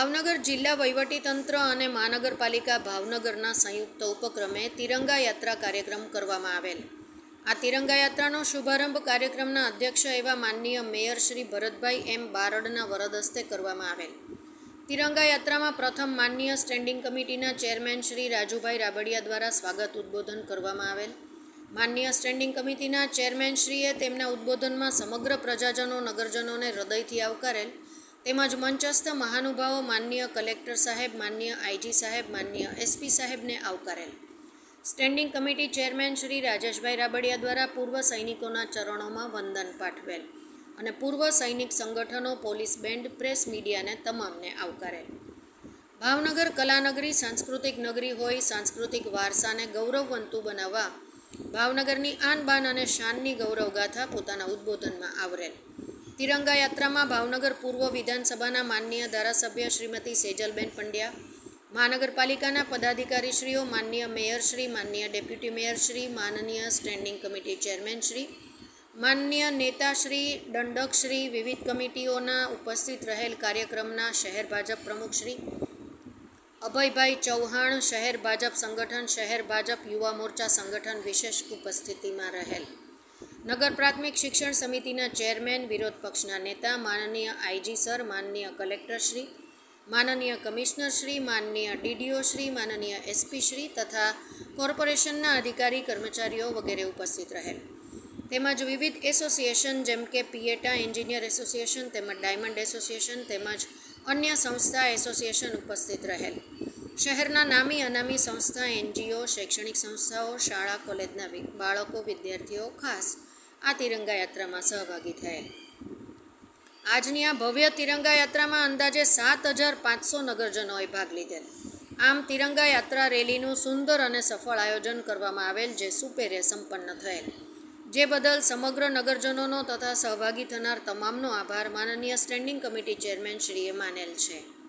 ભાવનગર જિલ્લા વહીવટીતંત્ર અને મહાનગરપાલિકા ભાવનગરના સંયુક્ત ઉપક્રમે તિરંગા યાત્રા કાર્યક્રમ કરવામાં આવેલ. આ તિરંગા યાત્રાનો શુભારંભ કાર્યક્રમના અધ્યક્ષ એવા માનનીય મેયર શ્રી ભરતભાઈ એમ બારડના વરદ હસ્તે કરવામાં આવેલ. તિરંગા યાત્રામાં પ્રથમ માનનીય સ્ટેન્ડિંગ કમિટીના ચેરમેન શ્રી રાજુભાઈ રાબડિયા દ્વારા સ્વાગત ઉદ્બોધન કરવામાં આવેલ. માનનીય સ્ટેન્ડિંગ કમિટીના ચેરમેન શ્રીએ તેમના ઉદ્બોધનમાં સમગ્ર પ્રજાજનો, નગરજનોને હૃદયથી આવકારેલ તેમજ મંચસ્થ મહાનુભાવો માનનીય કલેક્ટર સાહેબ, માનનીય આઈજી સાહેબ, માનનીય એસપી સાહેબને આવકારેલ. Standing committee chairman Shri Rajeshbhai Rabadiya દ્વારા પૂર્વ સૈનિકોના ચરણોમાં વંદન પાઠવેલ અને પૂર્વ સૈનિક સંગઠનો, પોલીસ બેન્ડ, પ્રેસ મીડિયાને તમામને આવકારેલ. ભાવનગર કલાનગરી સાંસ્કૃતિક નગરી હોય, સાંસ્કૃતિક વારસાને ગૌરવવંતું બનાવવા ભાવનગરની આન બાન અને શાનની ગૌરવગાથા પોતાના ઉદ્બોધનમાં આવરેલ. તિરંગા યાત્રામાં ભાવનગર પૂર્વ વિધાનસભાના માનનીય ધારાસભ્ય શ્રીમતી સેજલબેન પંડ્યા, મહાનગરપાલિકાના પદાધિકારીશ્રીઓ, માનનીય મેયરશ્રી માનનીય ડેપ્યુટી મેયરશ્રી માનનીય સ્ટેન્ડિંગ કમિટી ચેરમેનશ્રી માનનીય નેતાશ્રી દંડકશ્રી વિવિધ કમિટીઓના ઉપસ્થિત રહેલ કાર્યક્રમના શહેર ભાજપ પ્રમુખશ્રી અભયભાઈ ચૌહાણ શહેર ભાજપ સંગઠન, શહેર ભાજપ યુવા મોરચા સંગઠન વિશેષ ઉપસ્થિતિમાં રહેલ. નગર પ્રાથમિક શિક્ષણ સમિતિના ચેરમેન વિરોધ પક્ષના નેતા, માનનીય આઈજી સર, માનનીય કલેક્ટરશ્રી માનનીય કમિશનરશ્રી માનનીય ડીડીઓ શ્રી, માનનીય એસપી શ્રી તથા કોર્પોરેશનના અધિકારી, કર્મચારીઓ વગેરે ઉપસ્થિત રહેલ. તેમજ વિવિધ એસોસિએશન જેમ કે પિએટા એન્જિનિયર એસોસિએશન તેમજ ડાયમંડ એસોસિએશન તેમજ અન્ય સંસ્થા એસોસિએશન ઉપસ્થિત રહેલ. શહેરના નામી અનામી સંસ્થા એનજીઓ શૈક્ષણિક સંસ્થાઓ, શાળા, કોલેજના બાળકો, વિદ્યાર્થીઓ ખાસ આ તિરંગા યાત્રામાં સહભાગી થયેલ. આજની આ ભવ્ય તિરંગા યાત્રામાં અંદાજે સાત હજાર પાંચસો નગરજનોએ ભાગ લીધેલ. આમ તિરંગા યાત્રા રેલીનું સુંદર અને સફળ આયોજન કરવામાં આવેલ જે સુપેરે સંપન્ન થયેલ. જે બદલ સમગ્ર નગરજનોનો તથા સહભાગી થનાર તમામનો આભાર માનનીય સ્ટેન્ડિંગ કમિટી ચેરમેન શ્રીએ માનેલ છે.